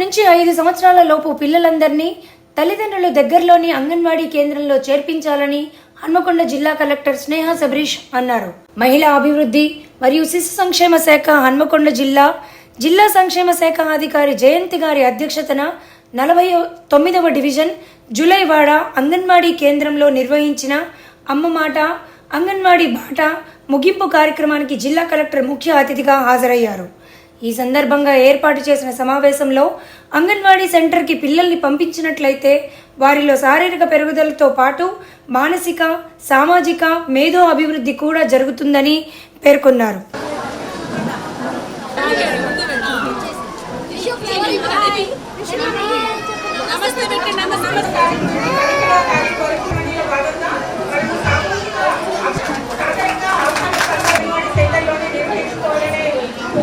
నుంచి ఐదు సంవత్సరాల లోపు పిల్లలందరినీ తల్లిదండ్రులు దగ్గరలోని అంగన్వాడీ కేంద్రంలో చేర్పించాలని హన్మకొండ జిల్లా కలెక్టర్ స్నేహ సబరీష్ అన్నారు. మహిళా అభివృద్ధి మరియు శిశు సంక్షేమ శాఖ హన్మకొండ జిల్లా జిల్లా సంక్షేమ శాఖ అధికారి జయంతి గారి అధ్యక్షతన నలభై తొమ్మిదవ డివిజన్ జులైవాడ అంగన్వాడీ కేంద్రంలో నిర్వహించిన అమ్మ మాట అంగన్వాడీ బాట ముగింపు కార్యక్రమానికి జిల్లా కలెక్టర్ ముఖ్య అతిథిగా హాజరయ్యారు. ఈ సందర్భంగా ఏర్పాటు చేసిన సమావేశంలో అంగన్వాడీ సెంటర్కి పిల్లల్ని పంపించినట్లయితే వారిలో శారీరక పెరుగుదలతో పాటు మానసిక సామాజిక మేధో అభివృద్ధి కూడా జరుగుతుందని పేర్కొన్నారు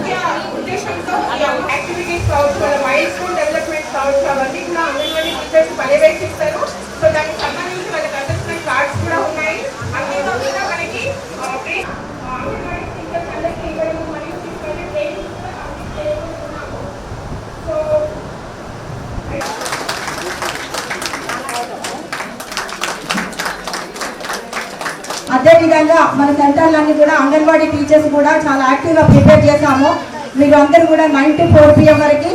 Yeah. ఉద్దేశంతో అమ్మ యాక్టివిటీస్ కావచ్చు వాళ్ళ మైండ్ స్కూల్ డెవలప్మెంట్ కావచ్చు అవన్నీ కూడా అంగన్వాడీ టీచర్స్ పర్యవేక్షిస్తారు సో దానికి సంబంధించి వాళ్ళకి అసెస్మెంట్ కార్డ్స్ కూడా ఉన్నాయి. అంతేకాకుండా మనకి అంగన్వాడీ టీచర్స్ అందరికీ ఇవ్వడం మరియు తీసుకొని ట్రైనింగ్ కూడా అందిస్తున్నాము సో అదేవిధంగా మన సెంటర్లన్నీ కూడా అంగన్వాడీ టీచర్స్ కూడా చాలా యాక్టివ్గా ప్రిపేర్ చేశాము. మీరు అందరూ కూడా నైన్ టు ఫోర్ పిఎం వరకు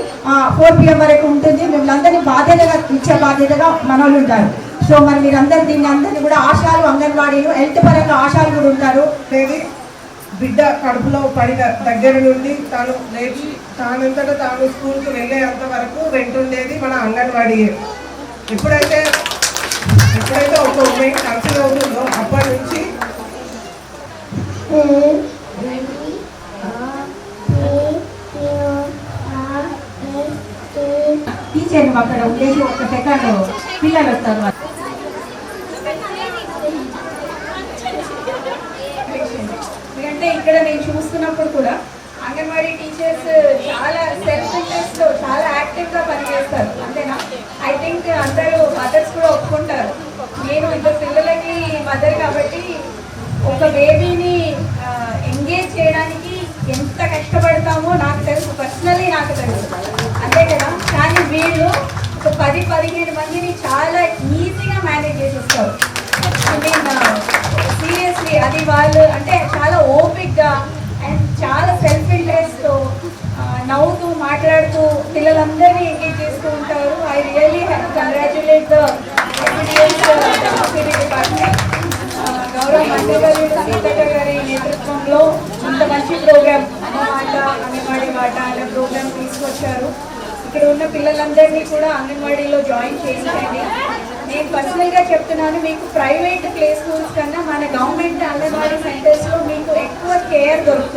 ఫోర్ పిఎం వరకు ఉంటుంది. మిమ్మల్ని అందరినీ బాధ్యతగా ఇచ్చే బాధ్యతగా మనోళ్ళు ఉంటారు. సో మరి మీరందరూ దీన్ని అందరినీ కూడా ఆశాలు అంగన్వాడీలు హెల్త్ పరంగా ఆశాలు కూడా ఉంటారు. బిడ్డ కడుపులో పడిన దగ్గర నుండి తాను లేచి తానంతట తాను స్కూల్కి వెళ్ళేంత వరకు వెంటుండేది మన అంగన్వాడీ ఎప్పుడైతే టీచర్ అక్కడ ఉండేసి ఒక సెకండ్ పిల్లలు వస్తారు. ఎందుకంటే ఇక్కడ నేను చూస్తున్నప్పుడు కూడా అంగన్వాడీ టీచర్స్ చాలా సెల్ఫ్ ఇంట్రెస్ట్లో చాలా యాక్టివ్గా పనిచేస్తారు. అంతేనా? ఐ థింక్ అందరూ మదర్స్ కూడా ఒప్పుకుంటారు. నేను ఇద్దరు పిల్లలకి మదర్ కాబట్టి ఒక బేబీని ఎంగేజ్ చేయడానికి ఎంత కష్టపడతామో నాకు తెలుసు. పర్సనలీ నాకు తెలుసు అంతే కదా కానీ వీళ్ళు ఒక పది పదిహేను మందిని చాలా ఈజీగా మేనేజ్ చేసేస్తారు. ఐ మీన్ సీరియస్లీ అది వాళ్ళు అంటే చాలా ఓపిక్గా అండ్ చాలా సెల్ఫ్ ఇంట్రెస్ట్తో uh, నవ్వుతూ మాట్లాడుతూ పిల్లలందరినీ ఎంగేజ్ చేస్తూ ఉంటారు. I really have congratulate the department గౌరవ మండలి సీతక్క గారి నేతృత్వంలో ఇంత మంచి ప్రోగ్రామ్ అమ్మ మాట అమ్మవాడి మాట అనే ప్రోగ్రామ్ ఇక్కడ ఉన్న పిల్లలందరినీ కూడా అంగన్వాడీలో జాయిన్ చేయించండి. నేను పర్సనల్గా చెప్తున్నాను మీకు ప్రైవేట్ ప్లే స్కూల్స్ కన్నా మన గవర్నమెంట్ అంగన్వాడీ సెంటర్స్లో మీకు ఎక్కువ కేర్ దొరుకుతుంది.